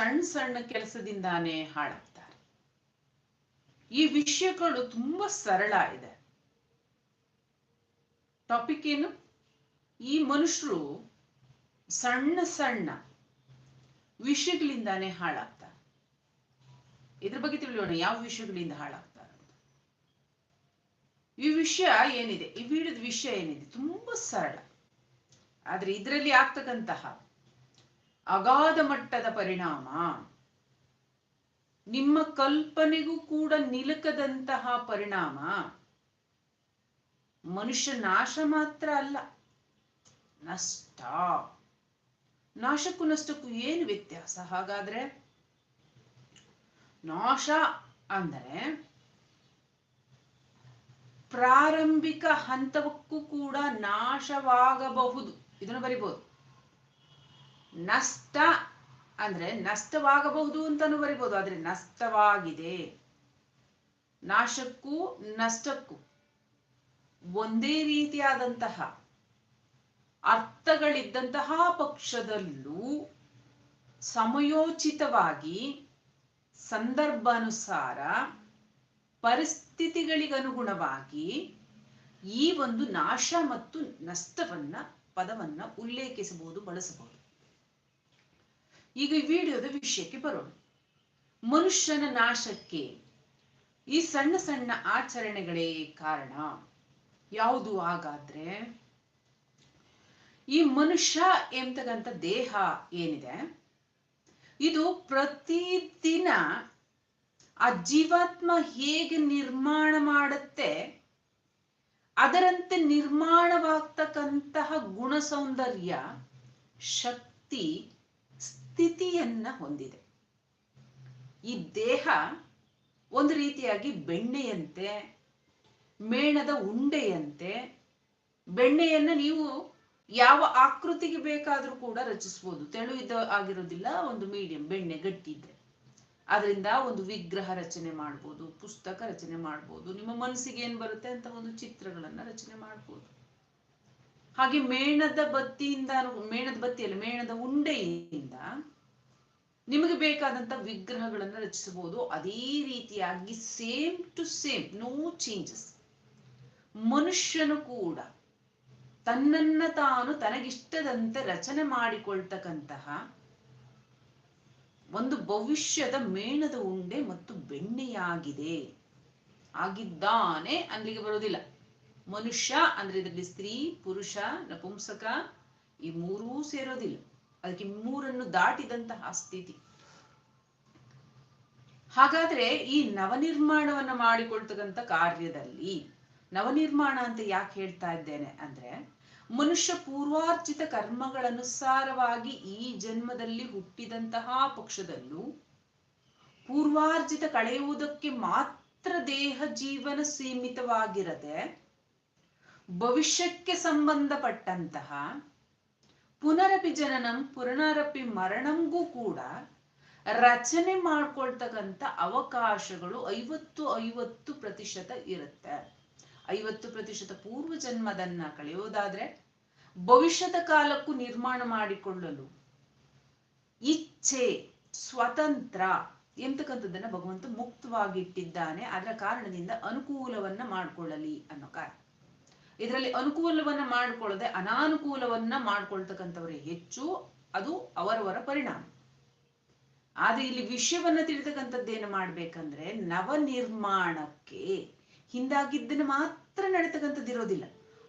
ಸಣ್ಣ ಸಣ್ಣ ಕೆಲಸದಿಂದಾನೇ ಹಾಳಾಗ್ತಾರೆ. ಈ ವಿಷಯಗಳು ತುಂಬಾ ಸರಳ ಇದೆ. ಟಾಪಿಕ್ ಏನು? ಈ ಮನುಷ್ಯರು ಸಣ್ಣ ಸಣ್ಣ ವಿಷಯಗಳಿಂದಾನೆ ಹಾಳಾಗ್ತಾರೆ. ಇದ್ರ ಬಗ್ಗೆ ತಿಳಿಯೋಣ, ಯಾವ ವಿಷಯಗಳಿಂದ ಹಾಳಾಗ್ತಾರೆ ಈ ವಿಷಯ ಏನಿದೆ? ಈ ವಿಡಿಯೋದ ವಿಷಯ ಏನಿದೆ? ತುಂಬಾ ಸರಳ. ಆದ್ರೆ ಇದರಲ್ಲಿ ಆಗ್ತಕ್ಕಂತಹ ಅಗಾಧ ಮಟ್ಟದ ಪರಿಣಾಮ. ನಿಮ್ಮ ಕಲ್ಪನೆಗೂ ಕೂಡ ನಿಲುಕದಂತಹ ಪರಿಣಾಮ. ಮನುಷ್ಯ ನಾಶ ಮಾತ್ರ ಅಲ್ಲ, ನಷ್ಟ. ನಾಶಕ್ಕೂ ನಷ್ಟಕ್ಕೂ ಏನು ವ್ಯತ್ಯಾಸ? ಹಾಗಾದ್ರೆ ನಾಶ ಅಂದರೆ ಪ್ರಾರಂಭಿಕ ಹಂತಕ್ಕೂ ಕೂಡ ನಾಶವಾಗಬಹುದು. ಇದನ್ನು ಬರಿಬಹುದು ನಷ್ಟ ಅಂದ್ರೆ ನಷ್ಟವಾಗಬಹುದು ಅಂತಾನು ಬರಿಬಹುದು ಆದ್ರೆ ನಷ್ಟವಾಗಿದೆ. ನಾಶಕ್ಕೂ ನಷ್ಟಕ್ಕೂ ಒಂದೇ ರೀತಿಯಾದಂತಹ ಅರ್ಥಗಳಿದ್ದಂತಹ ಪಕ್ಷದಲ್ಲೂ ಸಮಯೋಚಿತವಾಗಿ ಸಂದರ್ಭಾನುಸಾರ ಪರಿಸ್ಥಿತಿಗಳಿಗನುಗುಣವಾಗಿ ಈ ಒಂದು ನಾಶ ಮತ್ತು ನಷ್ಟವನ್ನ ಪದವನ್ನ ಉಲ್ಲೇಖಿಸಬಹುದು, ಬಳಸಬಹುದು. ಈಗ ಈ ವಿಡಿಯೋದ ವಿಷಯಕ್ಕೆ ಬರೋಣ. ಮನುಷ್ಯನ ನಾಶಕ್ಕೆ ಈ ಸಣ್ಣ ಸಣ್ಣ ಆಚರಣೆಗಳೇ ಕಾರಣ. ಯಾವುದು ಹಾಗಾದ್ರೆ ಈ ಮನುಷ್ಯ ಎಂತಕ್ಕಂಥ ದೇಹ ಏನಿದೆ? ಇದು ಪ್ರತಿದಿನ ಆ ಜೀವಾತ್ಮ ಹೇಗೆ ನಿರ್ಮಾಣ ಮಾಡುತ್ತೆ? ಅದರಂತೆ ನಿರ್ಮಾಣವಾಗ್ತಕ್ಕಂತಹ ಗುಣ ಸೌಂದರ್ಯ ಶಕ್ತಿ ಸ್ಥಿತಿಯನ್ನ ಹೊಂದಿದೆ. ಈ ದೇಹ ಒಂದು ರೀತಿಯಾಗಿ ಬೆಣ್ಣೆಯಂತೆ, ಮೇಣದ ಉಂಡೆಯಂತೆ, ಬೆಣ್ಣೆಯನ್ನ ನೀವು ಯಾವ ಆಕೃತಿಗೆ ಬೇಕಾದರೂ ಕೂಡ ರಚಿಸಬಹುದು ತೆಳು ಇದ್ದ ಆಗಿರೋದಿಲ್ಲ, ಒಂದು ಮೀಡಿಯಂ ಬೆಣ್ಣೆ ಗಟ್ಟಿ ಇದ್ರೆ. ಅದರಿಂದ ಒಂದು ವಿಗ್ರಹ ರಚನೆ ಮಾಡ್ಬೋದು, ಪುಸ್ತಕ ರಚನೆ ಮಾಡ್ಬೋದು, ನಿಮ್ಮ ಮನಸ್ಸಿಗೆ ಏನು ಬರುತ್ತೆ ಅಂತ ಒಂದು ಚಿತ್ರಗಳನ್ನು ರಚನೆ ಮಾಡ್ಬೋದು. ಹಾಗೆ ಮೇಣದ ಬತ್ತಿಯಿಂದ, ಮೇಣದ ಬತ್ತಿಯಲ್ಲಿ, ಮೇಣದ ಉಂಡೆಯಿಂದ ನಿಮಗೆ ಬೇಕಾದಂತ ವಿಗ್ರಹಗಳನ್ನು ರಚಿಸಬಹುದು. ಅದೇ ರೀತಿಯಾಗಿ same to same no changes ಮನುಷ್ಯನು ಕೂಡ ತನ್ನನ್ನ ತಾನು ತನಗಿಷ್ಟದಂತೆ ರಚನೆ ಮಾಡಿಕೊಳ್ತಕ್ಕಂತಹ ಒಂದು ಭವಿಷ್ಯದ ಮೇಣದ ಉಂಡೆ ಮತ್ತು ಬೆಣ್ಣೆಯಾಗಿದೆ. ಆಗಿದ್ದಾನೆ, ಅಲ್ಲಿಗೆ ಬರೋದಿಲ್ಲ ಮನುಷ್ಯ ಅಂದ್ರೆ ಇದರಲ್ಲಿ ಸ್ತ್ರೀ, ಪುರುಷ, ನಪುಂಸಕ, ಈ ಮೂರೂ ಸೇರೋದಿಲ್ಲ. ಅದಕ್ಕೆ ಮೂರನ್ನು ದಾಟಿದಂತಹ ಸ್ಥಿತಿ. ಹಾಗಾದ್ರೆ ಈ ನವನಿರ್ಮಾಣವನ್ನ ಮಾಡಿಕೊಳ್ತಕ್ಕಂಥ ಕಾರ್ಯದಲ್ಲಿ ನವನಿರ್ಮಾಣ ಅಂತ ಯಾಕೆ ಹೇಳ್ತಾ ಇದ್ದೇನೆ ಅಂದ್ರೆ, ಮನುಷ್ಯ ಪೂರ್ವಾರ್ಜಿತ ಕರ್ಮಗಳನುಸಾರವಾಗಿ ಈ ಜನ್ಮದಲ್ಲಿ ಹುಟ್ಟಿದಂತಹ ಪಕ್ಷದಲ್ಲೂ ಪೂರ್ವಾರ್ಜಿತ ಕಳೆಯುವುದಕ್ಕೆ ಮಾತ್ರ ದೇಹ ಜೀವನ ಸೀಮಿತವಾಗಿರದೆ ಭವಿಷ್ಯಕ್ಕೆ ಸಂಬಂಧಪಟ್ಟಂತಹ ಪುನರಪಿ ಜನನಂ, ಪುನರಪಿ ಮರಣಂಗೂ ಕೂಡ ರಚನೆ ಮಾಡ್ಕೊಳ್ತಕ್ಕಂಥ ಅವಕಾಶಗಳು ಐವತ್ತು ಐವತ್ತು ಪ್ರತಿಶತ ಇರುತ್ತೆ. ಐವತ್ತು ಪ್ರತಿಶತ ಪೂರ್ವ ಜನ್ಮದನ್ನ ಕಳೆಯೋದಾದ್ರೆ ಭವಿಷ್ಯದ ಕಾಲಕ್ಕೂ ನಿರ್ಮಾಣ ಮಾಡಿಕೊಳ್ಳಲು ಇಚ್ಛೆ, ಸ್ವತಂತ್ರ ಎಂತಕ್ಕಂಥದ್ದನ್ನ ಭಗವಂತ ಮುಕ್ತವಾಗಿಟ್ಟಿದ್ದಾನೆ. ಅದರ ಕಾರಣದಿಂದ ಅನುಕೂಲವನ್ನ ಮಾಡ್ಕೊಳ್ಳಲಿ ಅನ್ನೋ ಕಾರಣ. ಇದರಲ್ಲಿ ಅನುಕೂಲವನ್ನ ಮಾಡ್ಕೊಳ್ಳದೆ ಅನಾನುಕೂಲವನ್ನ ಮಾಡ್ಕೊಳ್ತಕ್ಕಂಥವ್ರೇ ಹೆಚ್ಚು, ಅದು ಅವರವರ ಪರಿಣಾಮ. ಆದ್ರೆ ಇಲ್ಲಿ ವಿಷಯವನ್ನ ತಿಳಿತಕ್ಕಂಥದ್ದೇನು ಮಾಡ್ಬೇಕಂದ್ರೆ ನವ ನಿರ್ಮಾಣಕ್ಕೆ ಹಿಂದಾಗಿದ್ದನ್ನು ಮಾತ್ರ ನಡೀತಕ್ಕಂಥದ್ದು ಇರೋದಿಲ್ಲ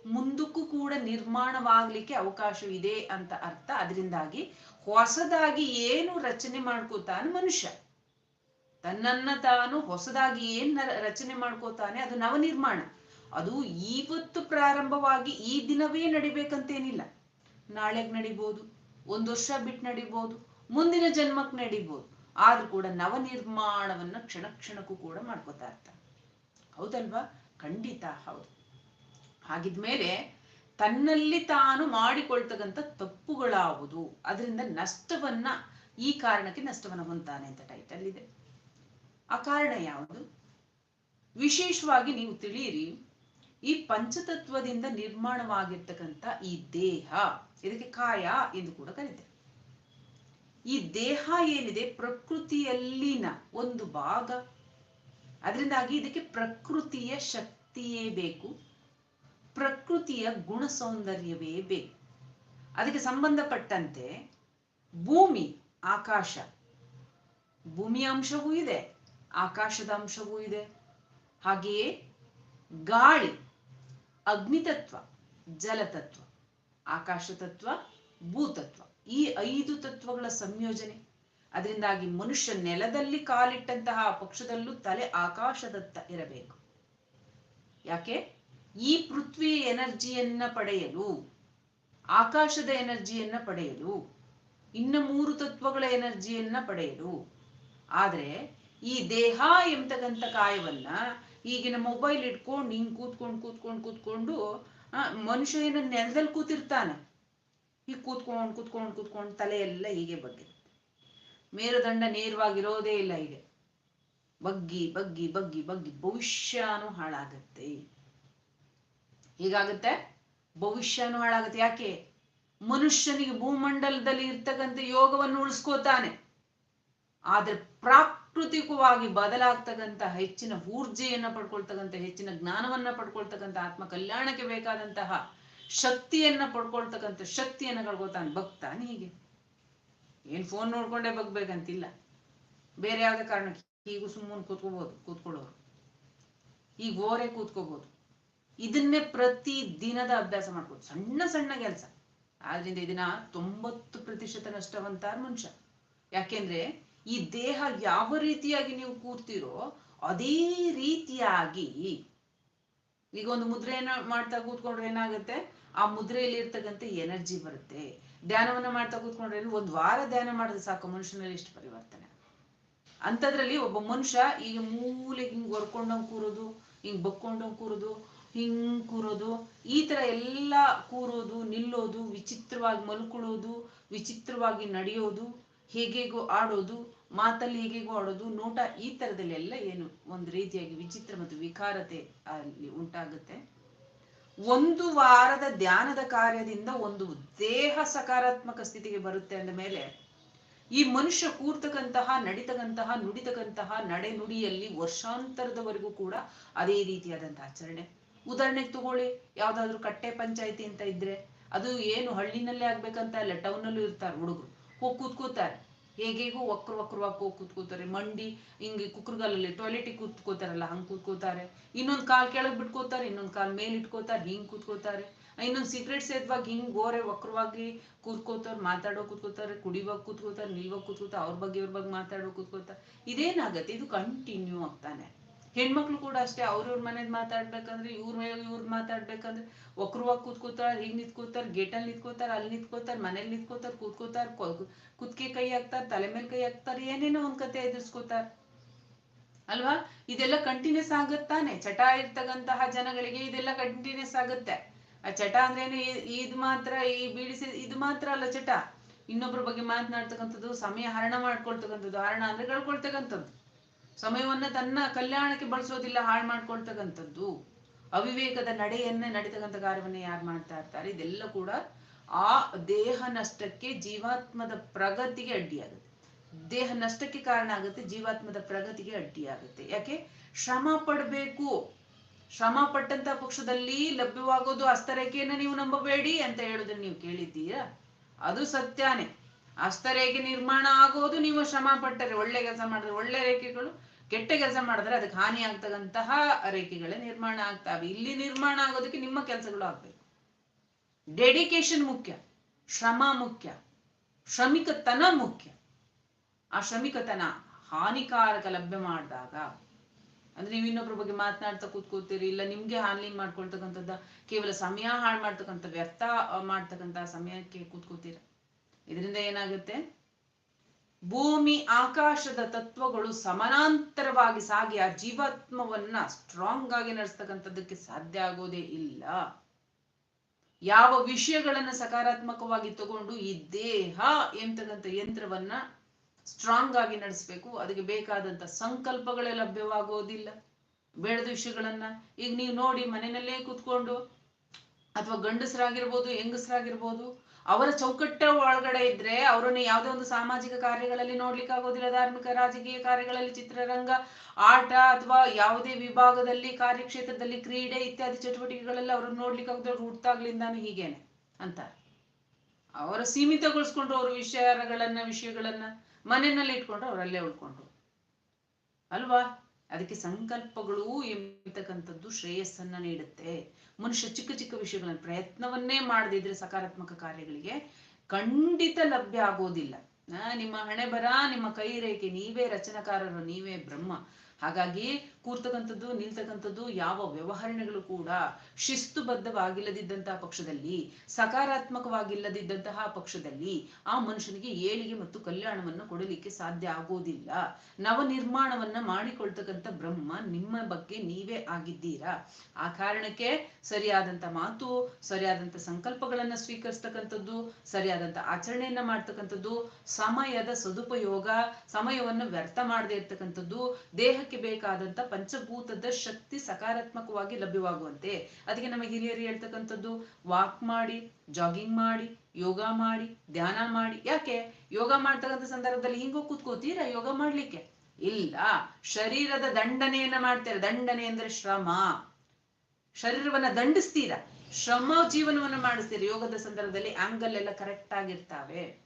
ಮುಂದಕ್ಕೂ ಕೂಡ ನಿರ್ಮಾಣವಾಗ್ಲಿಕ್ಕೆ ಅವಕಾಶವಿದೆ ಅಂತ ಅರ್ಥ. ಅದರಿಂದಾಗಿ ಹೊಸದಾಗಿ ಏನು ರಚನೆ ಮಾಡ್ಕೋತಾನೆ ಮನುಷ್ಯ. ತನ್ನನ್ನ ತಾನು ಹೊಸದಾಗಿ ಏನ್ ರಚನೆ ಮಾಡ್ಕೋತಾನೆ ಅದು ನವನಿರ್ಮಾಣ. ಅದು ಇವತ್ತು ಪ್ರಾರಂಭವಾಗಿ ಈ ದಿನವೇ ನಡಿಬೇಕಂತೇನಿಲ್ಲ. ನಾಳೆಗ್ ನಡಿಬಹುದು ಒಂದು ವರ್ಷ ಬಿಟ್ಟು ನಡಿಬಹುದು ಮುಂದಿನ ಜನ್ಮಕ್ ನಡಿಬಹುದು ಆದ್ರೂ ಕೂಡ ನವ ನಿರ್ಮಾಣವನ್ನ ಕ್ಷಣ ಕ್ಷಣಕ್ಕೂ ಕೂಡ ಮಾಡ್ಕೋತಾ ಇರ್ತಾನೆ ಹೌದಲ್ವಾ? ಖಂಡಿತ ಹೌದು. ಹಾಗಿದ್ಮೇಲೆ ತನ್ನಲ್ಲಿ ತಾನು ಮಾಡಿಕೊಳ್ತಕ್ಕಂಥ ತಪ್ಪುಗಳಾವುದು, ಅದರಿಂದ ನಷ್ಟವನ್ನ, ಈ ಕಾರಣಕ್ಕೆ ನಷ್ಟವನ್ನ ಹೊಂತಾನೆ ಅಂತ ಟೈಟಲ್ ಇದೆ. ಆ ಕಾರಣ ಯಾವುದು? ವಿಶೇಷವಾಗಿ ನೀವು ತಿಳಿಯಿರಿ ಈ ಪಂಚತತ್ವದಿಂದ ನಿರ್ಮಾಣವಾಗಿರ್ತಕ್ಕಂಥ ಈ ದೇಹ, ಇದಕ್ಕೆ ಕಾಯ ಎಂದು ಕೂಡ ಕರೀತಾರೆ. ಈ ದೇಹ ಏನಿದೆ? ಪ್ರಕೃತಿಯಲ್ಲಿನ ಒಂದು ಭಾಗ. ಅದರಿಂದಾಗಿ ಇದಕ್ಕೆ ಪ್ರಕೃತಿಯ ಶಕ್ತಿಯೇ ಬೇಕು. ಪ್ರಕೃತಿಯ ಗುಣ ಸೌಂದರ್ಯವೇ ಬೇಕು. ಅದಕ್ಕೆ ಸಂಬಂಧಪಟ್ಟಂತೆ ಭೂಮಿ, ಆಕಾಶ. ಭೂಮಿಯ ಅಂಶವೂ ಇದೆ, ಆಕಾಶದ ಅಂಶವೂ ಇದೆ. ಹಾಗೆಯೇ ಗಾಳಿ ಅಗ್ನಿತತ್ವ, ಜಲತತ್ವ ಆಕಾಶ ತತ್ವ ಭೂತತ್ವ ಈ ಐದು ತತ್ವಗಳ ಸಂಯೋಜನೆ. ಅದರಿಂದಾಗಿ ಮನುಷ್ಯ ನೆಲದಲ್ಲಿ ಕಾಲಿಟ್ಟಂತಹ ಪಕ್ಷದಲ್ಲೂ ತಲೆ ಆಕಾಶದತ್ತ ಇರಬೇಕು. ಯಾಕೆ? ಈ ಪೃಥ್ವಿಯ ಎನರ್ಜಿಯನ್ನ ಪಡೆಯಲು, ಆಕಾಶದ ಎನರ್ಜಿಯನ್ನ ಪಡೆಯಲು, ಇನ್ನ ಮೂರು ತತ್ವಗಳ ಎನರ್ಜಿಯನ್ನ ಪಡೆಯಲು. ಆದ್ರೆ ಈ ದೇಹ ಎಂಬತಕ್ಕಂಥ ಕಾಯವನ್ನ ಈಗಿನ ಮೊಬೈಲ್ ಇಟ್ಕೊಂಡು ಹಿಂಗ್ ಕೂತ್ಕೊಂಡು ಕೂತ್ಕೊಂಡು ಕೂತ್ಕೊಂಡು ಮನುಷ್ಯ ಏನ ನೆಲದಲ್ಲಿ ಕೂತಿರ್ತಾನೆ. ಹೀಗೆ ಕೂತ್ಕೊಂಡು ಕೂತ್ಕೊಂಡು ಕೂತ್ಕೊಂಡು ತಲೆ ಎಲ್ಲ ಹೀಗೆ ಬಗ್ಗೆ ಮೇರುದಂಡ ನೇರವಾಗಿರೋದೇ ಇಲ್ಲ ಹೀಗೆ. ಬಗ್ಗಿ ಬಗ್ಗಿ ಬಗ್ಗಿ ಬಗ್ಗಿ ಭವಿಷ್ಯನೂ ಹಾಳಾಗತ್ತೆ. ಹೀಗಾಗುತ್ತೆ? ಭವಿಷ್ಯನೂ ಹಾಳಾಗತ್ತೆ. ಯಾಕೆ? ಮನುಷ್ಯನಿಗೆ ಭೂಮಂಡಲದಲ್ಲಿ ಇರ್ತಕ್ಕಂಥ ಯೋಗವನ್ನು ಉಳಿಸ್ಕೋತಾನೆ. ಆದ್ರೆ ಪ್ರಾಕೃತಿಕವಾಗಿ ಬದಲಾಗ್ತಕ್ಕಂಥ ಹೆಚ್ಚಿನ ಊರ್ಜೆಯನ್ನ ಪಡ್ಕೊಳ್ತಕ್ಕಂಥ, ಹೆಚ್ಚಿನ ಜ್ಞಾನವನ್ನ ಪಡ್ಕೊಳ್ತಕ್ಕಂಥ, ಆತ್ಮ ಕಲ್ಯಾಣಕ್ಕೆ ಬೇಕಾದಂತಹ ಶಕ್ತಿಯನ್ನ ಪಡ್ಕೊಳ್ತಕ್ಕಂಥ ಶಕ್ತಿಯನ್ನ ಕಳ್ಕೊತಾನೆ ಬಗ್ತಾನೆ ಹೀಗೆ. ಏನ್ ಫೋನ್ ನೋಡ್ಕೊಂಡೇ ಬಗ್ಬೇಕಂತಿಲ್ಲ. ಬೇರೆ ಯಾವ್ದೇ ಕಾರಣಕ್ಕೆ ಹೀಗೂ ಸುಮ್ಮನೆ ಕೂತ್ಕೋಬಹುದು ಕೂತ್ಕೊಳ್ಳೋರು. ಈಗ ಓರೆ ಕೂತ್ಕೋಬಹುದು ಇದನ್ನೇ ಪ್ರತಿ ದಿನದ ಅಭ್ಯಾಸ ಮಾಡ್ಬೋದು. ಸಣ್ಣ ಸಣ್ಣ ಕೆಲಸ. ಆದ್ರಿಂದ ಇದನ್ನ ತೊಂಬತ್ತು ಪ್ರತಿಶತ ನಷ್ಟವಂತಾರ ಮನುಷ್ಯ. ಯಾಕೆಂದ್ರೆ ಈ ದೇಹ ಯಾವ ರೀತಿಯಾಗಿ ನೀವು ಕೂರ್ತಿರೋ ಅದೇ ರೀತಿಯಾಗಿ ಈಗ ಒಂದು ಮುದ್ರೆಯನ್ನ ಮಾಡ್ತಾ ಕೂತ್ಕೊಂಡ್ರೆ ಏನಾಗುತ್ತೆ? ಆ ಮುದ್ರೆಯಲ್ಲಿ ಇರ್ತಕ್ಕಂಥ ಎನರ್ಜಿ ಬರುತ್ತೆ. ಧ್ಯಾನವನ್ನ ಮಾಡ್ತಾ ಕೂತ್ಕೊಂಡ್ರೆ? ಒಂದ್ ವಾರ ಧ್ಯಾನ ಮಾಡಿದ್ರೆ ಸಾಕು, ಮನುಷ್ಯನಲ್ಲಿ ಎಷ್ಟು ಪರಿವರ್ತನೆ. ಅಂಥದ್ರಲ್ಲಿ ಒಬ್ಬ ಮನುಷ್ಯ ಈಗ ಮೂಲೆಗೆ ಹಿಂಗ್ ಹೊರ್ಕೊಂಡಂಗ್ ಕೂರೋದು, ಹಿಂಗ್ ಬಕ್ಕೊಂಡಂಗ್ ಕೂರೋದು, ಹಿಂಗ್ ಕೂರೋದು, ಈ ತರ ಎಲ್ಲ ಕೂರೋದು, ನಿಲ್ಲೋದು, ವಿಚಿತ್ರವಾಗಿ ಮಲ್ಕೊಳ್ಳೋದು, ವಿಚಿತ್ರವಾಗಿ ನಡೆಯೋದು ಹೇಗೇಗೋ ಆಡೋದು, ಮಾತಲ್ಲಿ ಹೇಗೇಗೋ ಆಡೋದು, ನೋಟ ಈ ತರದಲ್ಲೆಲ್ಲ ಏನು ಒಂದು ರೀತಿಯಾಗಿ ವಿಚಿತ್ರ ಮತ್ತು ವಿಕಾರತೆ ಅಲ್ಲಿ ಉಂಟಾಗುತ್ತೆ. ಒಂದು ವಾರದ ಧ್ಯಾನದ ಕಾರ್ಯದಿಂದ ಒಂದು ದೇಹ ಸಕಾರಾತ್ಮಕ ಸ್ಥಿತಿಗೆ ಬರುತ್ತೆ ಅಂದ ಮೇಲೆ, ಈ ಮನುಷ್ಯ ಕೂರ್ತಕ್ಕಂತಹ, ನಡಿತಕ್ಕಂತಹ, ನುಡಿತಕ್ಕಂತಹ ನಡೆ ನುಡಿಯಲ್ಲಿ ವರ್ಷಾಂತರದವರೆಗೂ ಕೂಡ ಅದೇ ರೀತಿಯಾದಂತಹ ಆಚರಣೆ. ಉದಾಹರಣೆಗೆ ತಗೊಳ್ಳಿ, ಯಾವ್ದಾದ್ರು ಕಟ್ಟೆ ಪಂಚಾಯಿತಿ ಅಂತ ಇದ್ರೆ, ಅದು ಏನು ಹಳ್ಳಿನಲ್ಲೇ ಆಗ್ಬೇಕಂತ ಇಲ್ಲ ಟೌನಲ್ಲೂ ಇರ್ತಾರೆ ಹುಡುಗರು. ಹೋಗಿ ಕೂತ್ಕೋತಾರೆ. ಹೇಗೇಗೋ ವಕ್ರ ವಕ್ರವಾಗಿ ಹೋಗಿ ಕೂತ್ಕೋತಾರೆ. ಮಂಡಿ ಹಿಂಗೆ ಕುಕ್ರಗಾಲಲ್ಲಿ ಟಾಯ್ಲೆಟಿಗೆ ಕೂತ್ಕೋತಾರಲ್ಲ, ಹಂಗೆ ಕೂತ್ಕೋತಾರೆ. ಇನ್ನೊಂದು ಕಾಲ್ ಕೆಳಗೆ ಬಿಟ್ಕೋತಾರೆ, ಇನ್ನೊಂದು ಕಾಲ್ ಮೇಲೆ ಇಟ್ಕೋತಾರೆ, ಹಿಂಗೆ ಕೂತ್ಕೋತಾರೆ. ಇನ್ನೊಂದು ಸೀಕ್ರೆಟ್ ಸೇದ್ವಾಗ ಹಿಂಗೆ ಗೋರೆ ವಕ್ರವಾಗಿ ಕೂತ್ಕೋತಾರೆ ಮಾತಾಡೋ ಕೂತ್ಕೋತಾರೆ ಕುಡಿವಾಗ ಕೂತ್ಕೋತಾರೆ, ನಿಲ್ವಾಗ ಕೂತ್ಕೋತಾರೆ, ಅವ್ರ ಬಗ್ಗೆ ಇವ್ರ ಬಗ್ಗೆ ಮಾತಾಡೋ ಕೂತ್ಕೋತಾರೆ. ಇದೇನಾಗತ್ತೆ? ಇದು ಕಂಟಿನ್ಯೂ ಆಗ್ತಾನೆ. ಹೆಣ್ಮಕ್ಳು ಕೂಡ ಅಷ್ಟೇ ಅವ್ರವ್ರ ಮನೇದ್ ಮಾತಾಡ್ಬೇಕಂದ್ರೆ, ಇವ್ರ ಮೇಲೆ ಇವ್ರ ಮಾತಾಡ್ಬೇಕಂದ್ರೆ ಒಕ್ರವಾಗಿ ಕೂತ್ಕೋತಾರೆ ಹಿಂಗ್ ನಿಂತ್ಕೋತಾರೆ ಗೇಟಲ್ಲಿ ನಿಂತ್ಕೋತಾರೆ ಅಲ್ಲಿ ನಿಂತ್ಕೋತಾರೆ ಮನೇಲಿ ನಿಂತ್ಕೋತಾರೆ ಕೂತ್ಕೋತಾರ ಕುತ್ಕೆ ಕೈ ಹಾಕ್ತಾರ್, ತಲೆ ಮೇಲೆ ಕೈ ಹಾಕ್ತಾರೆ, ಏನೇನೋ ಒಂದ್ ಕತೆ ಎದುರಿಸ್ಕೋತಾರೆ. ಅಲ್ವಾ? ಇದೆಲ್ಲ ಕಂಟಿನ್ಯೂಸ್ ಆಗತ್ತಾನೆ ಚಟ ಇರ್ತಕ್ಕಂತಹ ಜನಗಳಿಗೆ ಇದೆಲ್ಲ ಕಂಟಿನ್ಯೂಸ್ ಆಗುತ್ತೆ. ಆ ಚಟ ಅಂದ್ರೇನು ಇದ್ ಮಾತ್ರ, ಈ ಬೀಡಿಸಿ ಇದು ಮಾತ್ರ ಅಲ್ಲ ಚಟ. ಇನ್ನೊಬ್ರ ಬಗ್ಗೆ ಮಾತನಾಡ್ತಕ್ಕಂಥದ್ದು, ಸಮಯ ಹರಣ ಮಾಡ್ಕೊಳ್ತಕ್ಕಂಥದ್ದು, ಹರಣ ಅಂದ್ರೆ ಕಳ್ಕೊಳ್ತಕ್ಕಂಥದ್ದು ಸಮಯವನ್ನ ತನ್ನ ಕಲ್ಯಾಣಕ್ಕೆ ಬಳಸೋದಿಲ್ಲ, ಹಾಳು ಮಾಡ್ಕೊಳ್ತಕ್ಕಂಥದ್ದು. ಅವಿವೇಕದ ನಡೆಯನ್ನ ನಡೀತಕ್ಕಂಥ ಕಾರ್ಯವನ್ನ ಯಾರು ಮಾಡ್ತಾ ಇರ್ತಾರೆ? ಇದೆಲ್ಲ ಕೂಡ ಆ ದೇಹ ನಷ್ಟಕ್ಕೆ, ಜೀವಾತ್ಮದ ಪ್ರಗತಿಗೆ ಅಡ್ಡಿಯಾಗುತ್ತೆ. ದೇಹ ನಷ್ಟಕ್ಕೆ ಕಾರಣ ಆಗುತ್ತೆ, ಜೀವಾತ್ಮದ ಪ್ರಗತಿಗೆ ಅಡ್ಡಿಯಾಗುತ್ತೆ. ಯಾಕೆ? ಶ್ರಮ ಪಡಬೇಕು. ಶ್ರಮ ಪಟ್ಟಂತ ಪಕ್ಷದಲ್ಲಿ ಲಭ್ಯವಾಗೋದು ಅಸ್ತರೇಖೆಯನ್ನು ನೀವು ನಂಬಬೇಡಿ ಅಂತ ಹೇಳೋದನ್ನ ನೀವು ಕೇಳಿದ್ದೀರಾ? ಅದು ಸತ್ಯಾನೇ. ಹಸ್ತರೇಖೆ ನಿರ್ಮಾಣ ಆಗೋದು ನೀವು ಶ್ರಮ ಪಟ್ಟರೆ, ಒಳ್ಳೆ ಕೆಲಸ ಮಾಡಿದ್ರೆ ಒಳ್ಳೆ ರೇಖೆಗಳು, ಕೆಟ್ಟ ಕೆಲಸ ಮಾಡಿದ್ರೆ ಅದಕ್ಕೆ ಹಾನಿ ಆಗ್ತಕ್ಕಂತಹ ರೇಖೆಗಳೇ ನಿರ್ಮಾಣ ಆಗ್ತಾವೆ. ಇಲ್ಲಿ ನಿರ್ಮಾಣ ಆಗೋದಕ್ಕೆ ನಿಮ್ಮ ಕೆಲಸಗಳು ಆಗ್ಬೇಕು. ಡೆಡಿಕೇಶನ್ ಮುಖ್ಯ, ಶ್ರಮ ಮುಖ್ಯ, ಶ್ರಮಿಕತನ ಮುಖ್ಯ. ಆ ಶ್ರಮಿಕತನ ಹಾನಿಕಾರಕ ಲಭ್ಯ ಮಾಡಿದಾಗ, ಅಂದ್ರೆ ನೀವು ಇನ್ನೊಬ್ಬರ ಬಗ್ಗೆ ಮಾತನಾಡ್ತಾ ಕೂತ್ಕೋತೀರಿ ಇಲ್ಲ ನಿಮ್ಗೆ ಹಾನಿ ಮಾಡ್ಕೊಳ್ತಕ್ಕಂಥದ್ದ, ಕೇವಲ ಸಮಯ ಹಾಳು ಮಾಡ್ತಕ್ಕಂಥ ವ್ಯರ್ಥ ಮಾಡ್ತಕ್ಕಂಥ ಸಮಯಕ್ಕೆ ಕೂತ್ಕೋತೀರ ಇದರಿಂದ ಏನಾಗುತ್ತೆ? ಭೂಮಿ, ಆಕಾಶದ ತತ್ವಗಳು ಸಮಾನಾಂತರವಾಗಿ ಸಾಗಿ ಆ ಜೀವಾತ್ಮವನ್ನ ಸ್ಟ್ರಾಂಗ್ ಆಗಿ ನಡೆಸ್ತಕ್ಕಂಥದ್ದಕ್ಕೆ ಸಾಧ್ಯ ಆಗೋದೇ ಇಲ್ಲ. ಯಾವ ವಿಷಯಗಳನ್ನ ಸಕಾರಾತ್ಮಕವಾಗಿ ತಗೊಂಡು ಈ ದೇಹ ಎಂತಕ್ಕಂಥ ಯಂತ್ರವನ್ನ ಸ್ಟ್ರಾಂಗ್ ಆಗಿ ನಡೆಸ್ಬೇಕು, ಅದಕ್ಕೆ ಬೇಕಾದಂತ ಸಂಕಲ್ಪಗಳೇ ಲಭ್ಯವಾಗೋದಿಲ್ಲ. ಬೇಡದ ವಿಷಯಗಳನ್ನ ಈಗ ನೀವು ನೋಡಿ ಮನೆಯಲ್ಲೇ ಕೂತ್ಕೊಂಡು, ಅಥವಾ ಗಂಡಸರಾಗಿರ್ಬೋದು, ಹೆಂಗಸರಾಗಿರ್ಬೋದು ಅವರ ಚೌಕಟ್ಟ ಒಳಗಡೆ ಇದ್ರೆ ಅವರನ್ನು ಯಾವುದೇ ಒಂದು ಸಾಮಾಜಿಕ ಕಾರ್ಯಗಳಲ್ಲಿ ನೋಡ್ಲಿಕ್ಕೆ ಆಗೋದಿಲ್ಲ. ಧಾರ್ಮಿಕ ರಾಜಕೀಯ ಕಾರ್ಯಗಳಲ್ಲಿ ಚಿತ್ರರಂಗ, ಆಟ ಅಥವಾ ಯಾವುದೇ ವಿಭಾಗದಲ್ಲಿ, ಕಾರ್ಯಕ್ಷೇತ್ರದಲ್ಲಿ ಕ್ರೀಡೆ ಇತ್ಯಾದಿ ಚಟುವಟಿಕೆಗಳಲ್ಲಿ ಅವ್ರನ್ನ ನೋಡ್ಲಿಕ್ಕೆ ಆಗೋದಿಲ್ಲ. ಹುಟ್ಟಾಗ್ಲಿಂದಾನು ಹೀಗೇನೆ ಅಂತ ಅವರ ಸೀಮಿತಗೊಳಿಸ್ಕೊಂಡ್ರು ಅವ್ರ ವಿಚಾರಗಳನ್ನ, ವಿಷಯಗಳನ್ನ ಮನೆಯಲ್ಲಿ ಇಟ್ಕೊಂಡ್ರು ಅವರಲ್ಲೇ ಉಳ್ಕೊಂಡ್ರು ಅಲ್ವಾ? ಅದಕ್ಕೆ ಸಂಕಲ್ಪಗಳು ಎಂಬತಕ್ಕಂಥದ್ದು ಶ್ರೇಯಸ್ಸನ್ನ ನೀಡುತ್ತೆ. ಮನುಷ್ಯ ಚಿಕ್ಕ ಚಿಕ್ಕ ವಿಷಯಗಳನ್ನ ಪ್ರಯತ್ನವನ್ನೇ ಮಾಡದಿದ್ರೆ ಸಕಾರಾತ್ಮಕ ಕಾರ್ಯಗಳಿಗೆ ಖಂಡಿತ ಲಭ್ಯ ಆಗೋದಿಲ್ಲ. ನಿಮ್ಮ ಹಣೆ ಬರ, ನಿಮ್ಮ ಕೈ ರೇಖೆ, ನೀವೇ ರಚನಕಾರರು, ನೀವೇ ಬ್ರಹ್ಮ. ಹಾಗಾಗಿ ಕೂರ್ತಕ್ಕಂಥದ್ದು, ನಿಲ್ತಕ್ಕಂಥದ್ದು ಯಾವ ವ್ಯವಹರಣೆಗಳು ಕೂಡ ಶಿಸ್ತುಬದ್ಧವಾಗಿಲ್ಲದಿದ್ದಂತಹ ಪಕ್ಷದಲ್ಲಿ, ಸಕಾರಾತ್ಮಕವಾಗಿಲ್ಲದಿದ್ದಂತಹ ಪಕ್ಷದಲ್ಲಿ ಆ ಮನುಷ್ಯನಿಗೆ ಏಳಿಗೆ ಮತ್ತು ಕಲ್ಯಾಣವನ್ನು ಕೊಡಲಿಕ್ಕೆ ಸಾಧ್ಯ ಆಗೋದಿಲ್ಲ. ನವನಿರ್ಮಾಣವನ್ನ ಮಾಡಿಕೊಳ್ತಕ್ಕಂಥ ಬ್ರಹ್ಮ ನಿಮ್ಮ ಬಗ್ಗೆ ನೀವೇ ಆಗಿದ್ದೀರಾ? ಆ ಕಾರಣಕ್ಕೆ ಸರಿಯಾದಂತ ಮಾತು ಸರಿಯಾದಂತ ಸಂಕಲ್ಪಗಳನ್ನ ಸ್ವೀಕರಿಸ್ತಕ್ಕಂಥದ್ದು ಸರಿಯಾದಂತ ಆಚರಣೆಯನ್ನ ಮಾಡ್ತಕ್ಕಂಥದ್ದು, ಸಮಯದ ಸದುಪಯೋಗ, ಸಮಯವನ್ನು ವ್ಯರ್ಥ ಮಾಡದೇ ಇರ್ತಕ್ಕಂಥದ್ದು, ದೇಹಕ್ಕೆ ಬೇಕಾದಂತ ಪಂಚಭೂತದ ಶಕ್ತಿ ಸಕಾರಾತ್ಮಕವಾಗಿ ಲಭ್ಯವಾಗುವಂತೆ. ಅದಕ್ಕೆ ನಮ್ಮ ಹಿರಿಯರು ಹೇಳ್ತಕ್ಕಂಥದ್ದು ವಾಕ್ ಮಾಡಿ ಜಾಗಿಂಗ್ ಮಾಡಿ, ಯೋಗ ಮಾಡಿ, ಧ್ಯಾನ ಮಾಡಿ. ಯಾಕೆ? ಯೋಗ ಮಾಡ್ತಕ್ಕಂಥ ಸಂದರ್ಭದಲ್ಲಿ ಹಿಂಗೋ ಕೂತ್ಕೋತೀರಾ ಯೋಗ ಮಾಡ್ಲಿಕ್ಕೆ? ಇಲ್ಲ. ಶರೀರದ ದಂಡನೆಯನ್ನ ಮಾಡ್ತೀರ. ದಂಡನೆ ಅಂದ್ರೆ ಶ್ರಮ. ಶರೀರವನ್ನ ದಂಡಿಸ್ತೀರಾ? ಶ್ರಮ ಜೀವನವನ್ನ ಮಾಡಿಸ್ತೀರ? ಯೋಗದ ಸಂದರ್ಭದಲ್ಲಿ ಆಂಗಲ್ ಎಲ್ಲ ಕರೆಕ್ಟ್ ಆಗಿರ್ತಾವೆ.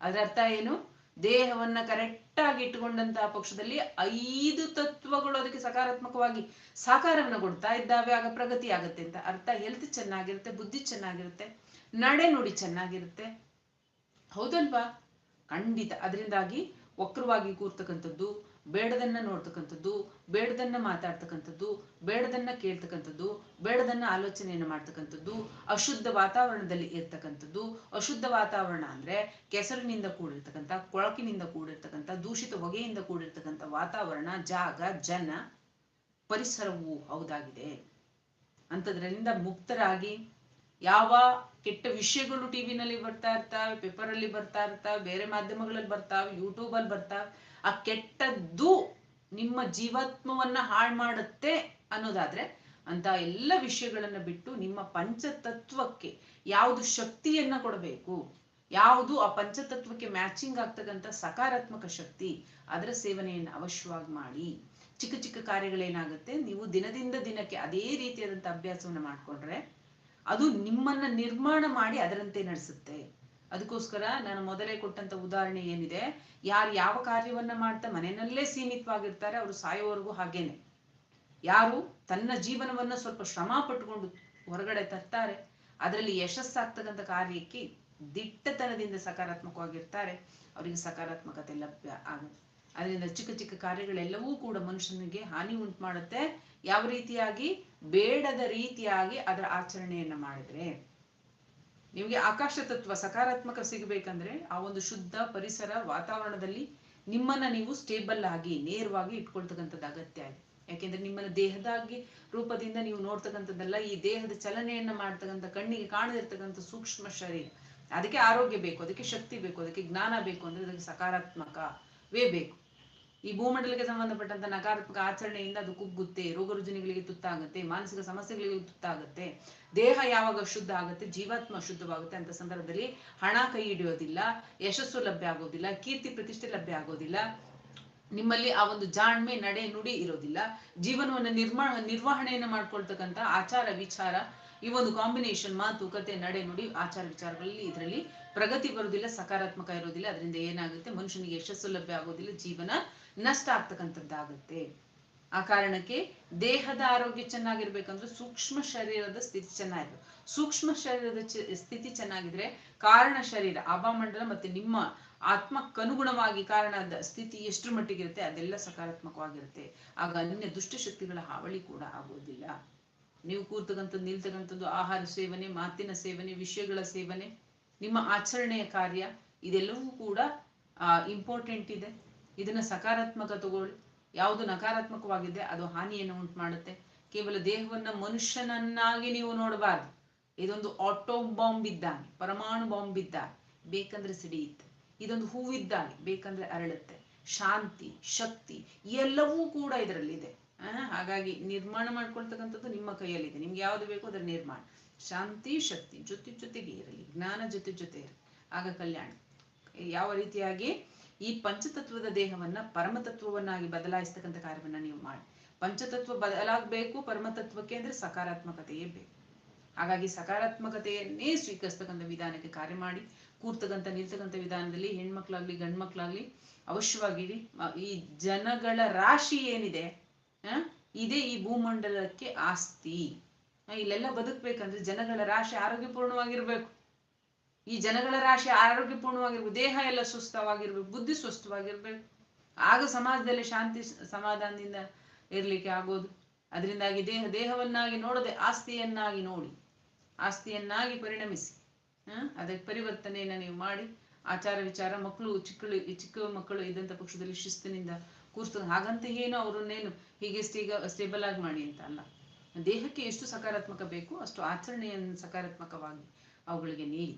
ಅದರ ಅರ್ಥ ಏನು? ದೇಹವನ್ನ ಕರೆಕ್ಟಾಗಿ ಇಟ್ಟುಕೊಂಡಂತಹ ಪಕ್ಷದಲ್ಲಿ ಐದು ತತ್ವಗಳು ಅದಕ್ಕೆ ಸಕಾರಾತ್ಮಕವಾಗಿ ಸಾಕಾರವನ್ನ ಕೊಡ್ತಾ ಇದ್ದಾವೆ. ಆಗ ಪ್ರಗತಿ ಆಗುತ್ತೆ ಅಂತ ಅರ್ಥ. ಹೆಲ್ತ್ ಚೆನ್ನಾಗಿರುತ್ತೆ, ಬುದ್ಧಿ ಚೆನ್ನಾಗಿರುತ್ತೆ, ನಡೆ ನುಡಿ ಚೆನ್ನಾಗಿರುತ್ತೆ. ಹೌದಲ್ವಾ? ಖಂಡಿತ. ಅದರಿಂದಾಗಿ ವಕ್ರವಾಗಿ ಕೂರ್ತಕ್ಕಂಥದ್ದು ಬೇಡದನ್ನ ನೋಡ್ತಕ್ಕಂಥದ್ದು, ಬೇಡದನ್ನ ಮಾತಾಡ್ತಕ್ಕಂಥದ್ದು, ಬೇಡದನ್ನ ಕೇಳ್ತಕ್ಕಂಥದ್ದು, ಬೇಡದನ್ನ ಆಲೋಚನೆಯನ್ನು ಮಾಡ್ತಕ್ಕಂಥದ್ದು, ಅಶುದ್ಧ ವಾತಾವರಣದಲ್ಲಿ ಇರ್ತಕ್ಕಂಥದ್ದು. ಅಶುದ್ಧ ವಾತಾವರಣ ಅಂದ್ರೆ ಕೆಸರಿನಿಂದ ಕೂಡಿರ್ತಕ್ಕಂಥ, ಕೊಳಕಿನಿಂದ ಕೂಡಿರ್ತಕ್ಕಂಥ, ದೂಷಿತ ಹೊಗೆಯಿಂದ ಕೂಡಿರ್ತಕ್ಕಂಥ ವಾತಾವರಣ, ಜಾಗ, ಜನ, ಪರಿಸರವು ಹೌದಾಗಿದೆ. ಅಂಥದ್ರಿಂದ ಮುಕ್ತರಾಗಿ ಯಾವ ಕೆಟ್ಟ ವಿಷಯಗಳು ಟಿವಿನಲ್ಲಿ ಬರ್ತಾ ಇರ್ತಾವೆ ಪೇಪರ್ ಅಲ್ಲಿ ಬರ್ತಾ ಇರ್ತಾವೆ, ಬೇರೆ ಮಾಧ್ಯಮಗಳಲ್ಲಿ ಬರ್ತಾವೆ ಯೂಟ್ಯೂಬಲ್ಲಿ ಬರ್ತಾವೆ ಆ ಕೆಟ್ಟದ್ದು ನಿಮ್ಮ ಜೀವಾತ್ಮವನ್ನ ಹಾಳು ಮಾಡುತ್ತೆ ಅನ್ನೋದಾದ್ರೆ ಅಂತ ಎಲ್ಲ ವಿಷಯಗಳನ್ನ ಬಿಟ್ಟು ನಿಮ್ಮ ಪಂಚತತ್ವಕ್ಕೆ ಯಾವುದು ಶಕ್ತಿಯನ್ನ ಕೊಡಬೇಕು, ಯಾವುದು ಆ ಪಂಚತತ್ವಕ್ಕೆ ಮ್ಯಾಚಿಂಗ್ ಆಗ್ತಕ್ಕಂಥ ಸಕಾರಾತ್ಮಕ ಶಕ್ತಿ, ಅದರ ಸೇವನೆಯನ್ನು ಅವಶ್ಯವಾಗಿ ಮಾಡಿ. ಚಿಕ್ಕ ಚಿಕ್ಕ ಕಾರ್ಯಗಳೇನಾಗುತ್ತೆ, ನೀವು ದಿನದಿಂದ ದಿನಕ್ಕೆ ಅದೇ ರೀತಿಯಾದಂಥ ಅಭ್ಯಾಸವನ್ನ ಮಾಡ್ಕೊಂಡ್ರೆ ಅದು ನಿಮ್ಮನ್ನ ನಿರ್ಮಾಣ ಮಾಡಿ ಅದರಂತೆ ನಡೆಸುತ್ತೆ. ಅದಕ್ಕೋಸ್ಕರ ನಾನು ಮೊದಲೇ ಕೊಟ್ಟಂತ ಉದಾಹರಣೆ ಏನಿದೆ? ಯಾರು ಯಾವ ಕಾರ್ಯವನ್ನ ಮಾಡ್ತಾ ಮನೆಯಲ್ಲೇ ಸೀಮಿತವಾಗಿರ್ತಾರೆ, ಅವರು ಸಾಯೋವರೆಗೂ ಹಾಗೇನೆ. ಯಾರು ತನ್ನ ಜೀವನವನ್ನ ಸ್ವಲ್ಪ ಶ್ರಮ ಪಟ್ಟುಕೊಂಡು ಹೊರಗಡೆ ತರ್ತಾರೆ, ಅದರಲ್ಲಿ ಯಶಸ್ಸಾಗ್ತಕ್ಕಂಥ ಕಾರ್ಯಕ್ಕೆ ದಿಟ್ಟತನದಿಂದ ಸಕಾರಾತ್ಮಕವಾಗಿರ್ತಾರೆ, ಅವರಿಗೆ ಸಕಾರಾತ್ಮಕತೆ ಲಭ್ಯ ಆಗುತ್ತೆ. ಅದರಿಂದ ಚಿಕ್ಕ ಚಿಕ್ಕ ಕಾರ್ಯಗಳೆಲ್ಲವೂ ಕೂಡ ಮನುಷ್ಯನಿಗೆ ಹಾನಿ ಉಂಟು ಮಾಡುತ್ತೆ. ಯಾವ ರೀತಿಯಾಗಿ? ಬೇಡದ ರೀತಿಯಾಗಿ ಅದರ ಆಚರಣೆಯನ್ನ ಮಾಡಿದ್ರೆ. ನಿಮಗೆ ಆಕಾಶ ತತ್ವ ಸಕಾರಾತ್ಮಕ ಸಿಗಬೇಕಂದ್ರೆ ಆ ಒಂದು ಶುದ್ಧ ಪರಿಸರ ವಾತಾವರಣದಲ್ಲಿ ನಿಮ್ಮನ್ನ ನೀವು ಸ್ಟೇಬಲ್ ಆಗಿ, ನೇರವಾಗಿ ಇಟ್ಕೊಳ್ತಕ್ಕಂಥದ್ದು ಅಗತ್ಯ ಇದೆ. ಯಾಕೆಂದ್ರೆ ನಿಮ್ಮನ್ನ ದೇಹದಾಗಿ ರೂಪದಿಂದ ನೀವು ನೋಡ್ತಕ್ಕಂಥದ್ದಲ್ಲ, ಈ ದೇಹದ ಚಲನೆಯನ್ನ ಮಾಡ್ತಕ್ಕಂಥ, ಕಣ್ಣಿಗೆ ಕಾಣದಿರ್ತಕ್ಕಂಥ ಸೂಕ್ಷ್ಮ ಶರೀರ. ಅದಕ್ಕೆ ಆರೋಗ್ಯ ಬೇಕು, ಅದಕ್ಕೆ ಶಕ್ತಿ ಬೇಕು, ಅದಕ್ಕೆ ಜ್ಞಾನ ಬೇಕು ಅಂದ್ರೆ ಅದಕ್ಕೆ ಸಕಾರಾತ್ಮಕವೇ ಬೇಕು. ಈ ಭೂಮಂಡಲಕ್ಕೆ ಸಂಬಂಧಪಟ್ಟಂತ ನಕಾರಾತ್ಮಕ ಆಚರಣೆಯಿಂದ ಅದು ಕುಗ್ಗುತ್ತೆ ರೋಗ ರುಜಿನಗಳಿಗೆ ತುತ್ತಾಗುತ್ತೆ, ಮಾನಸಿಕ ಸಮಸ್ಯೆಗಳಿಗೆ ತುತ್ತಾಗುತ್ತೆ, ದೇಹ ಯಾವಾಗ ಶುದ್ಧ ಆಗುತ್ತೆ, ಜೀವಾತ್ಮ ಶುದ್ಧವಾಗುತ್ತೆ ಅಂತ ಸಂದರ್ಭದಲ್ಲಿ ಹಣ ಕೈ ಹಿಡಿಯೋದಿಲ್ಲ, ಯಶಸ್ಸು ಲಭ್ಯ ಆಗೋದಿಲ್ಲ, ಕೀರ್ತಿ ಪ್ರತಿಷ್ಠೆ ಲಭ್ಯ ಆಗೋದಿಲ್ಲ, ನಿಮ್ಮಲ್ಲಿ ಆ ಒಂದು ಜಾಣ್ಮೆ, ನಡೆ, ನುಡಿ ಇರೋದಿಲ್ಲ, ಜೀವನವನ್ನು ನಿರ್ಮಾಣ ನಿರ್ವಹಣೆಯನ್ನ ಮಾಡ್ಕೊಳ್ತಕ್ಕಂತ ಆಚಾರ ವಿಚಾರ, ಈ ಒಂದು ಕಾಂಬಿನೇಷನ್ ಮಾತು, ಕತೆ, ನಡೆ, ನುಡಿ, ಆಚಾರ ವಿಚಾರಗಳಲ್ಲಿ ಇದರಲ್ಲಿ ಪ್ರಗತಿ ಬರುವುದಿಲ್ಲ, ಸಕಾರಾತ್ಮಕ ಇರೋದಿಲ್ಲ, ಅದರಿಂದ ಏನಾಗುತ್ತೆ, ಮನುಷ್ಯನಿಗೆ ಯಶಸ್ಸು ಲಭ್ಯ ಆಗೋದಿಲ್ಲ, ಜೀವನ ನಷ್ಟ ಆಗ್ತಕ್ಕಂಥದ್ದಾಗುತ್ತೆ. ಆ ಕಾರಣಕ್ಕೆ ದೇಹದ ಆರೋಗ್ಯ ಚೆನ್ನಾಗಿರ್ಬೇಕಂದ್ರೆ ಸೂಕ್ಷ್ಮ ಶರೀರದ ಸ್ಥಿತಿ ಚೆನ್ನಾಗಿರ್ಬೇಕು. ಸೂಕ್ಷ್ಮ ಶರೀರದ ಸ್ಥಿತಿ ಚೆನ್ನಾಗಿದ್ರೆ ಕಾರಣ ಶರೀರ ಅಭಾಮಂಡಲ ಮತ್ತೆ ನಿಮ್ಮ ಆತ್ಮಕ್ಕನುಗುಣವಾಗಿ ಕಾರಣದ ಸ್ಥಿತಿ ಎಷ್ಟು ಮಟ್ಟಿಗಿರುತ್ತೆ ಅದೆಲ್ಲ ಸಕಾರಾತ್ಮಕವಾಗಿರುತ್ತೆ. ಆಗ ಅನ್ಯ ದುಷ್ಟಶಕ್ತಿಗಳ ಹಾವಳಿ ಕೂಡ ಆಗೋದಿಲ್ಲ ನೀವು ಕೂರ್ತಕ್ಕಂಥದ್ದು, ನಿಲ್ತಕ್ಕಂಥದ್ದು, ಆಹಾರ ಸೇವನೆ, ಮಾತಿನ ಸೇವನೆ, ವಿಷಯಗಳ ಸೇವನೆ, ನಿಮ್ಮ ಆಚರಣೆಯ ಕಾರ್ಯ, ಇದೆಲ್ಲವೂ ಕೂಡ ಇಂಪಾರ್ಟೆಂಟ್ ಇದೆ. ಇದನ್ನ ಸಕಾರಾತ್ಮಕ ತಗೊಳ್ಳಿ ಯಾವುದು ನಕಾರಾತ್ಮಕವಾಗಿದೆ ಅದು ಹಾನಿಯನ್ನು ಉಂಟು ಮಾಡುತ್ತೆ ಕೇವಲ ದೇಹವನ್ನ ಮನುಷ್ಯನನ್ನಾಗಿ ನೀವು ನೋಡಬಾರ್ದು. ಇದೊಂದು ಆಟೋ ಬಾಂಬ್ ಇದ್ದಾನೆ, ಪರಮಾಣು ಬಾಂಬ್ ಇದ್ದಾನೆ. ಬೇಕಂದ್ರೆ ಸಿಡಿಯುತ್ತೆ, ಇದೊಂದು ಹೂವಿದ್ದಾನೆ, ಬೇಕಂದ್ರೆ ಅರಳುತ್ತೆ. ಶಾಂತಿ, ಶಕ್ತಿ, ಎಲ್ಲವೂ ಕೂಡ ಇದರಲ್ಲಿದೆ. ಹಾಗಾಗಿ ನಿರ್ಮಾಣ ಮಾಡ್ಕೊಳ್ತಕ್ಕಂಥದ್ದು ನಿಮ್ಮ ಕೈಯಲ್ಲಿದೆ. ನಿಮ್ಗೆ ಯಾವ್ದು ಬೇಕೋ ಅದರ ನಿರ್ಮಾಣ. ಶಾಂತಿ, ಶಕ್ತಿ ಜೊತೆ ಜೊತೆಗೆ ಇರಲಿ, ಜ್ಞಾನ ಜೊತೆ ಜೊತೆ ಇರಲಿ. ಆಗ ಕಲ್ಯಾಣ. ಯಾವ ರೀತಿಯಾಗಿ? ಈ ಪಂಚತತ್ವದ ದೇಹವನ್ನ ಪರಮತತ್ವವನ್ನಾಗಿ ಬದಲಾಯಿಸ್ತಕ್ಕಂಥ ಕಾರ್ಯವನ್ನ ನೀವು ಮಾಡಿ. ಪಂಚತತ್ವ ಬದಲಾಗಬೇಕು, ಪರಮತತ್ವಕ್ಕೆ ಅಂದ್ರೆ ಸಕಾರಾತ್ಮಕತೆಯೇ ಬೇಕು. ಹಾಗಾಗಿ ಸಕಾರಾತ್ಮಕತೆಯನ್ನೇ ಸ್ವೀಕರಿಸ್ತಕ್ಕಂಥ ವಿಧಾನಕ್ಕೆ ಕಾರ್ಯ ಮಾಡಿ, ಕೂರ್ತಕ್ಕಂಥ, ನಿಲ್ತಕ್ಕಂಥ ವಿಧಾನದಲ್ಲಿ ಹೆಣ್ಮಕ್ಳಾಗ್ಲಿ, ಗಂಡ್ಮಕ್ಳಾಗ್ಲಿ ಅವಶ್ಯವಾಗಿರಿ. ಈ ಜನಗಳ ರಾಶಿ ಏನಿದೆ ಇದೇ ಈ ಭೂಮಂಡಲಕ್ಕೆ ಆಸ್ತಿ. ಇಲ್ಲೆಲ್ಲ ಬದುಕ್ಬೇಕಂದ್ರೆ ಜನಗಳ ರಾಶಿ ಆರೋಗ್ಯಪೂರ್ಣವಾಗಿರ್ಬೇಕು. ಈ ಜನಗಳ ರಾಶಿ ಆರೋಗ್ಯಪೂರ್ಣವಾಗಿರ್ಬೇಕು, ದೇಹ ಎಲ್ಲ ಸುಸ್ಥವಾಗಿರ್ಬೇಕು, ಬುದ್ಧಿ ಸುಸ್ಥವಾಗಿರ್ಬೇಕು. ಆಗ ಸಮಾಜದಲ್ಲಿ ಶಾಂತಿ ಸಮಾಧಾನದಿಂದ ಇರ್ಲಿಕ್ಕೆ ಆಗೋದು. ಅದರಿಂದಾಗಿ ದೇಹ, ದೇಹವನ್ನಾಗಿ ನೋಡದೆ ಆಸ್ತಿಯನ್ನಾಗಿ ನೋಡಿ, ಆಸ್ತಿಯನ್ನಾಗಿ ಪರಿಣಮಿಸಿ? ಅದಕ್ಕೆ ಪರಿವರ್ತನೆಯನ್ನ ನೀವು ಮಾಡಿ, ಆಚಾರ ವಿಚಾರ, ಮಕ್ಕಳು, ಚಿಕ್ಕಳು ಚಿಕ್ಕ ಮಕ್ಕಳು ಇದ್ದಂಥ ಪಕ್ಷದಲ್ಲಿ ಶಿಸ್ತಿನಿಂದ ಕೂರ್ತು ಹಾಗಂತ ಏನು ಅವರನ್ನೇನು ಹೀಗೆ ಸ್ಟೀಗ, ಸ್ಟೇಬಲ್ ಆಗಿ ಮಾಡಿ ಅಂತ ಅಲ್ಲ. ದೇಹಕ್ಕೆ ಎಷ್ಟು ಸಕಾರಾತ್ಮಕ ಬೇಕು ಅಷ್ಟು ಆಚರಣೆಯನ್ನು ಸಕಾರಾತ್ಮಕವಾಗಿ ಅವುಗಳಿಗೆ ನೀಡಿ.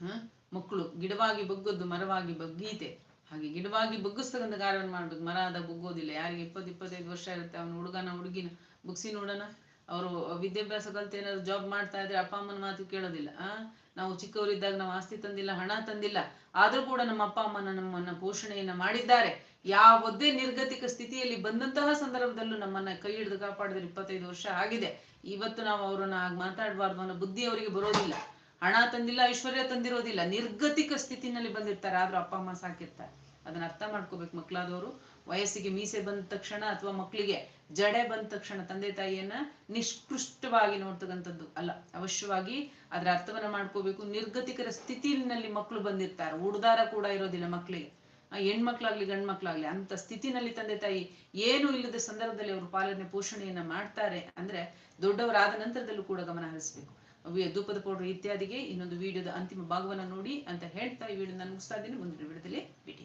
ಹ? ಮಕ್ಕಳು ಗಿಡವಾಗಿ ಬಗ್ಗದ್ದು ಮರವಾಗಿ ಬಗ್ಗೀತೆ ಹಾಗೆ ಗಿಡವಾಗಿ ಬಗ್ಗಿಸ್ತಕ್ಕಂಥ ಕಾರ್ಯವನ್ನು ಮಾಡ್ಬೇಕು. ಮರ ಆದ ಬಗ್ಗೋದಿಲ್ಲ. ಯಾರಿಗೆ ಇಪ್ಪತ್ತು, ಇಪ್ಪತ್ತೈದು ವರ್ಷ ಇರುತ್ತೆ. ಅವನು ಹುಡುಗನ, ಹುಡುಗಿನ ಬುಗ್ಸಿ ನೋಡೋಣ. ಅವರು ವಿದ್ಯಾಭ್ಯಾಸ ಕಲಿತು ಏನಾದ್ರು ಜಾಬ್ ಮಾಡ್ತಾ ಇದ್ರೆ ಅಪ್ಪ, ಅಮ್ಮನ ಮಾತು ಕೇಳೋದಿಲ್ಲ. ಆ ನಾವು ಚಿಕ್ಕವರಿದ್ದಾಗ ನಾವು ಆಸ್ತಿ ತಂದಿಲ್ಲ, ಹಣ ತಂದಿಲ್ಲ. ಆದ್ರೂ ಕೂಡ ನಮ್ಮ ಅಪ್ಪ, ಅಮ್ಮನ ನಮ್ಮನ್ನ ಪೋಷಣೆಯನ್ನ ಮಾಡಿದ್ದಾರೆ. ಯಾವುದೇ ನಿರ್ಗತಿಕ ಸ್ಥಿತಿಯಲ್ಲಿ ಬಂದಂತಹ ಸಂದರ್ಭದಲ್ಲೂ ನಮ್ಮನ್ನ ಕೈ ಹಿಡಿದು ಕಾಪಾಡಿದ್ರೆ ಇಪ್ಪತ್ತೈದು ವರ್ಷ ಆಗಿದೆ. ಇವತ್ತು ನಾವು ಅವರನ್ನ ಹಾಗೆ ಮಾತಾಡಬಾರ್ದು ಅನ್ನೋ ಬುದ್ಧಿ ಅವರಿಗೆ ಬರೋದಿಲ್ಲ. ಹಣ ತಂದಿಲ್ಲ, ಐಶ್ವರ್ಯ ತಂದಿರೋದಿಲ್ಲ, ನಿರ್ಗತಿಕ ಸ್ಥಿತಿನಲ್ಲಿ ಬಂದಿರ್ತಾರೆ, ಆದ್ರೂ ಅಪ್ಪ, ಅಮ್ಮ ಸಾಕಿರ್ತಾರೆ. ಅದನ್ನ ಅರ್ಥ ಮಾಡ್ಕೋಬೇಕು ಮಕ್ಕಳಾದವರು ವಯಸ್ಸಿಗೆ ಮೀಸೆ ಬಂದ ತಕ್ಷಣ ಅಥವಾ ಮಕ್ಕಳಿಗೆ ಜಡೆ ಬಂದ ತಕ್ಷಣ ತಂದೆ ತಾಯಿಯನ್ನ ನಿಷ್ಕೃಷ್ಟವಾಗಿ ನೋಡ್ತಕ್ಕಂಥದ್ದು ಅಲ್ಲ. ಅವಶ್ಯವಾಗಿ ಅದರ ಅರ್ಥವನ್ನ ಮಾಡ್ಕೋಬೇಕು. ನಿರ್ಗತಿಕರ ಸ್ಥಿತಿನಲ್ಲಿ ಮಕ್ಕಳು ಬಂದಿರ್ತಾರೆ. ಉಡ್ದಾರ ಕೂಡ ಇರೋದಿಲ್ಲ ಮಕ್ಕಳಿಗೆ ಹೆಣ್ಮಕ್ಳಾಗ್ಲಿ ಗಂಡ್ ಮಕ್ಳಾಗ್ಲಿ ಅಂತ ಸ್ಥಿತಿನಲ್ಲಿ ತಂದೆ ತಾಯಿ ಏನು ಇಲ್ಲದ ಸಂದರ್ಭದಲ್ಲಿ ಅವರು ಪಾಲನೆ ಪೋಷಣೆಯನ್ನ ಮಾಡ್ತಾರೆ ಅಂದ್ರೆ ದೊಡ್ಡವರಾದ ನಂತರದಲ್ಲೂ ಕೂಡ ಗಮನ ಹರಿಸಬೇಕು. ಧೂಪದ ಪೌಡರ್ ಇತ್ಯಾದಿಗೆ ಇನ್ನೊಂದು ವಿಡಿಯೋದ ಅಂತಿಮ ಭಾಗವನ್ನು ನೋಡಿ ಅಂತ ಹೇಳ್ತಾ ಈ ವಿಡಿಯೋ ನಾನು ಮುಗಿಸ್ತಾ ಇದ್ದೀನಿ. ಮುಂದಿನ ವಿಡಿಯೋದಲ್ಲಿ ಭೇಟಿ